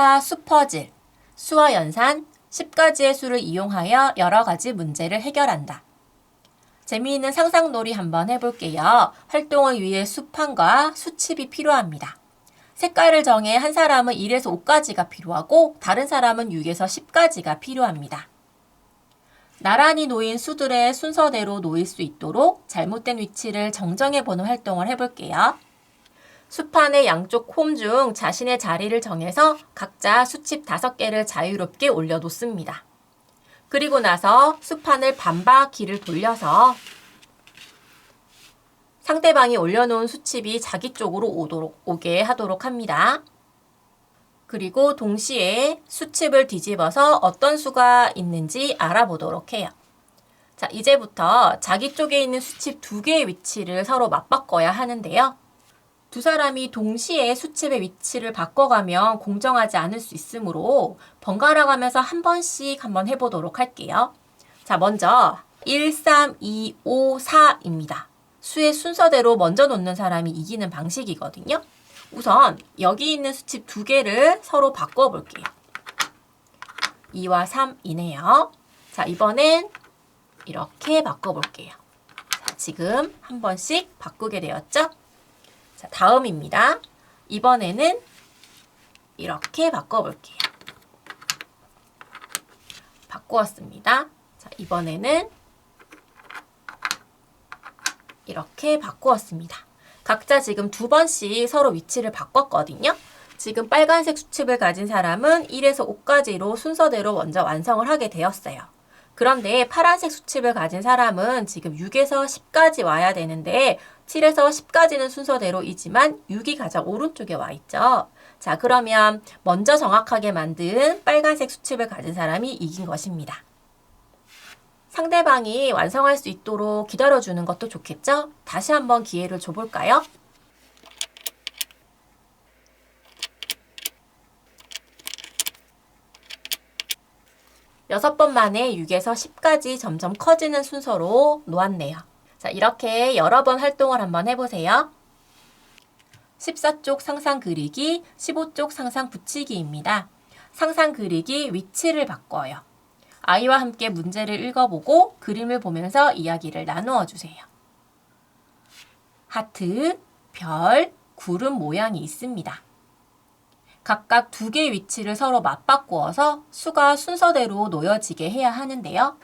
2차 수퍼질, 수와 연산 10가지의 수를 이용하여 여러 가지 문제를 해결한다. 재미있는 상상놀이 한번 해볼게요. 활동을 위해 수판과 수칩이 필요합니다. 색깔을 정해 한 사람은 1에서 5가지가 필요하고 다른 사람은 6에서 10가지가 필요합니다. 나란히 놓인 수들의 순서대로 놓일 수 있도록 잘못된 위치를 정정해보는 활동을 해볼게요. 수판의 양쪽 홈 중 자신의 자리를 정해서 각자 수칩 5개를 자유롭게 올려놓습니다. 그리고 나서 수판을 반바퀴를 돌려서 상대방이 올려놓은 수칩이 자기 쪽으로 오도록, 오게 하도록 합니다. 그리고 동시에 수칩을 뒤집어서 어떤 수가 있는지 알아보도록 해요. 자, 이제부터 자기 쪽에 있는 수칩 두 개의 위치를 서로 맞바꿔야 하는데요. 두 사람이 동시에 수칩의 위치를 바꿔가면 공정하지 않을 수 있으므로 번갈아 가면서 한 번씩 한번 해보도록 할게요. 자, 먼저 1, 3, 2, 5, 4입니다. 수의 순서대로 먼저 놓는 사람이 이기는 방식이거든요. 우선 여기 있는 수칩 두 개를 서로 바꿔볼게요. 2와 3이네요. 자, 이번엔 이렇게 바꿔볼게요. 자, 지금 한 번씩 바꾸게 되었죠? 자, 다음입니다. 이번에는 이렇게 바꿔볼게요. 바꾸었습니다. 자, 이번에는 이렇게 바꾸었습니다. 각자 지금 두 번씩 서로 위치를 바꿨거든요. 지금 빨간색 수칩을 가진 사람은 1에서 5까지로 순서대로 먼저 완성을 하게 되었어요. 그런데 파란색 수칩을 가진 사람은 지금 6에서 10까지 와야 되는데 7에서 10까지는 순서대로이지만 6이 가장 오른쪽에 와 있죠. 자, 그러면 먼저 정확하게 만든 빨간색 수칩을 가진 사람이 이긴 것입니다. 상대방이 완성할 수 있도록 기다려주는 것도 좋겠죠? 다시 한번 기회를 줘볼까요? 여섯 번 만에 6에서 10까지 점점 커지는 순서로 놓았네요. 자, 이렇게 여러 번 활동을 한번 해보세요. 14쪽 상상 그리기, 15쪽 상상 붙이기입니다. 상상 그리기 위치를 바꿔요. 아이와 함께 문제를 읽어보고 그림을 보면서 이야기를 나누어 주세요. 하트, 별, 구름 모양이 있습니다. 각각 두 개의 위치를 서로 맞바꾸어서 수가 순서대로 놓여지게 해야 하는데요.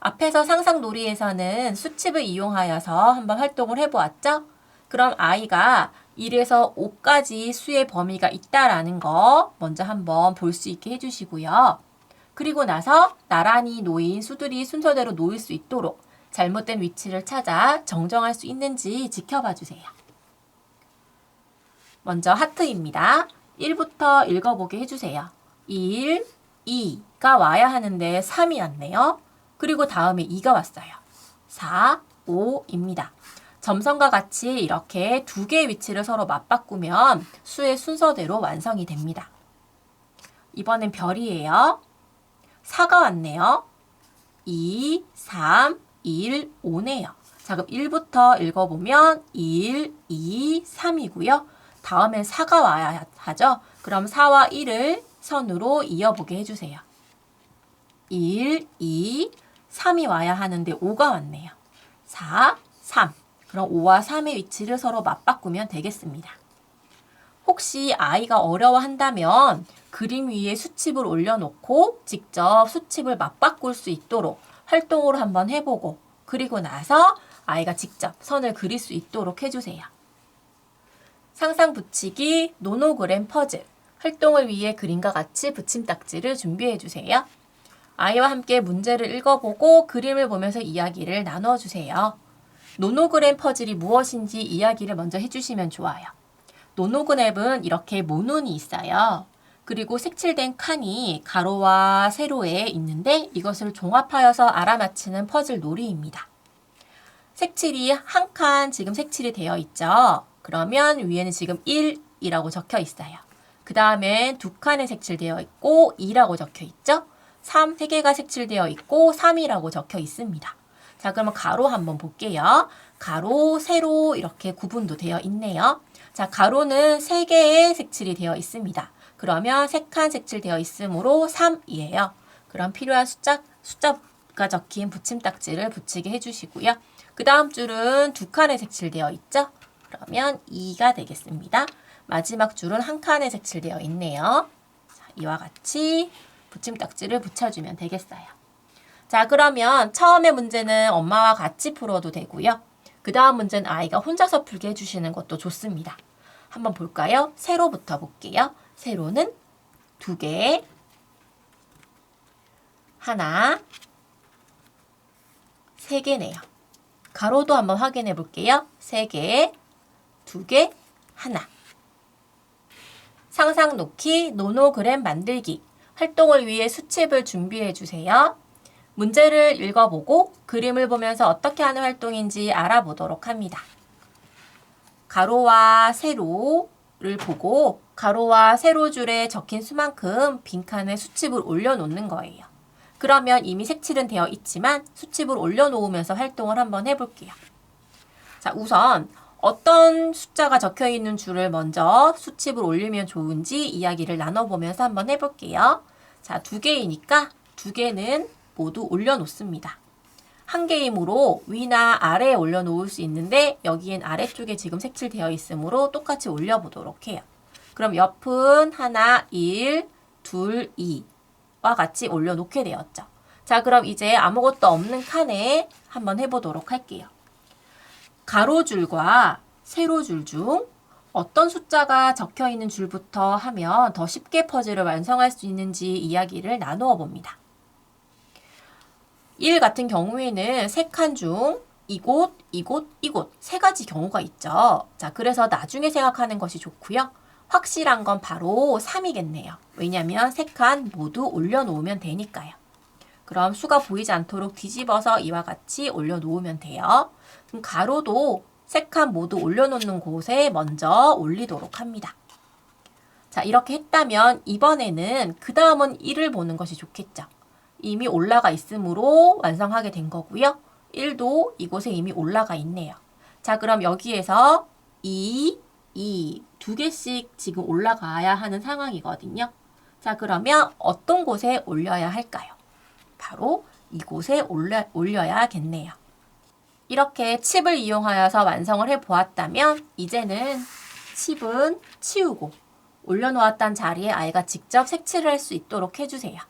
앞에서 상상놀이에서는 수칩을 이용하여서 한번 활동을 해보았죠? 그럼 아이가 1에서 5까지 수의 범위가 있다라는 거 먼저 한번 볼 수 있게 해주시고요. 그리고 나서 나란히 놓인 수들이 순서대로 놓일 수 있도록 잘못된 위치를 찾아 정정할 수 있는지 지켜봐 주세요. 먼저 하트입니다. 1부터 읽어보게 해주세요. 1, 2가 와야 하는데 3이 왔네요. 그리고 다음에 2가 왔어요. 4, 5입니다. 점선과 같이 이렇게 두 개의 위치를 서로 맞바꾸면 수의 순서대로 완성이 됩니다. 이번엔 별이에요. 4가 왔네요. 2, 3, 1, 5네요. 자, 그럼 1부터 읽어보면 1, 2, 3이고요. 다음엔 4가 와야 하죠. 그럼 4와 1을 선으로 이어보게 해주세요. 1, 2, 3이 와야 하는데 5가 왔네요. 4, 3. 그럼 5와 3의 위치를 서로 맞바꾸면 되겠습니다. 혹시 아이가 어려워한다면 그림 위에 수칩을 올려놓고 직접 수칩을 맞바꿀 수 있도록 활동으로 한번 해보고 그리고 나서 아이가 직접 선을 그릴 수 있도록 해주세요. 상상 붙이기, 노노그램 퍼즐, 활동을 위해 그림과 같이 붙임 딱지를 준비해 주세요. 아이와 함께 문제를 읽어보고 그림을 보면서 이야기를 나눠 주세요. 노노그램 퍼즐이 무엇인지 이야기를 먼저 해주시면 좋아요. 노노그램은 이렇게 모눈이 있어요. 그리고 색칠된 칸이 가로와 세로에 있는데 이것을 종합하여서 알아맞히는 퍼즐 놀이입니다. 색칠이 한 칸 지금 색칠이 되어 있죠. 그러면 위에는 지금 1이라고 적혀 있어요. 그 다음에 두 칸에 색칠되어 있고 2라고 적혀 있죠. 3, 3개가 색칠되어 있고 3이라고 적혀 있습니다. 자, 그러면 가로 한번 볼게요. 가로, 세로 이렇게 구분도 되어 있네요. 자, 가로는 3개의 색칠이 되어 있습니다. 그러면 3칸 색칠되어 있으므로 3이에요. 그럼 필요한 숫자, 숫자가 적힌 붙임딱지를 붙이게 해주시고요. 그 다음 줄은 두 칸에 색칠되어 있죠? 그러면 2가 되겠습니다. 마지막 줄은 한 칸에 색칠되어 있네요. 자, 이와 같이 붙임딱지를 붙여주면 되겠어요. 자, 그러면 처음에 문제는 엄마와 같이 풀어도 되고요. 그 다음 문제는 아이가 혼자서 풀게 해주시는 것도 좋습니다. 한번 볼까요? 세로부터 볼게요. 세로는 두 개, 하나, 세 개네요. 가로도 한번 확인해 볼게요. 세 개, 두 개, 하나. 상상 놓기, 노노그램 만들기. 활동을 위해 수첩을 준비해 주세요. 문제를 읽어보고 그림을 보면서 어떻게 하는 활동인지 알아보도록 합니다. 가로와 세로를 보고 가로와 세로 줄에 적힌 수만큼 빈칸에 수칩을 올려놓는 거예요. 그러면 이미 색칠은 되어 있지만 수칩을 올려놓으면서 활동을 한번 해볼게요. 자, 우선 어떤 숫자가 적혀 있는 줄을 먼저 수칩을 올리면 좋은지 이야기를 나눠보면서 한번 해볼게요. 자, 두 개이니까 두 개는 모두 올려놓습니다. 한 개이므로 위나 아래에 올려놓을 수 있는데 여기엔 아래쪽에 지금 색칠되어 있으므로 똑같이 올려보도록 해요. 그럼 옆은 하나, 1, 둘, 2와 같이 올려놓게 되었죠. 자, 그럼 이제 아무것도 없는 칸에 한번 해보도록 할게요. 가로줄과 세로줄 중 어떤 숫자가 적혀 있는 줄부터 하면 더 쉽게 퍼즐을 완성할 수 있는지 이야기를 나누어 봅니다. 1 같은 경우에는 세칸중 이곳, 이곳, 이곳 세 가지 경우가 있죠. 자, 그래서 나중에 생각하는 것이 좋고요. 확실한 건 바로 3이겠네요. 왜냐하면 세칸 모두 올려놓으면 되니까요. 그럼 수가 보이지 않도록 뒤집어서 이와 같이 올려놓으면 돼요. 그럼 가로도 세 칸 모두 올려놓는 곳에 먼저 올리도록 합니다. 자, 이렇게 했다면 이번에는 그 다음은 1을 보는 것이 좋겠죠. 이미 올라가 있으므로 완성하게 된 거고요. 1도 이곳에 이미 올라가 있네요. 자, 그럼 여기에서 2, 2, 두 개씩 지금 올라가야 하는 상황이거든요. 자, 그러면 어떤 곳에 올려야 할까요? 바로 이곳에 올려, 올려야겠네요. 이렇게 칩을 이용하여서 완성을 해 보았다면 이제는 칩은 치우고 올려놓았던 자리에 아이가 직접 색칠을 할 수 있도록 해주세요.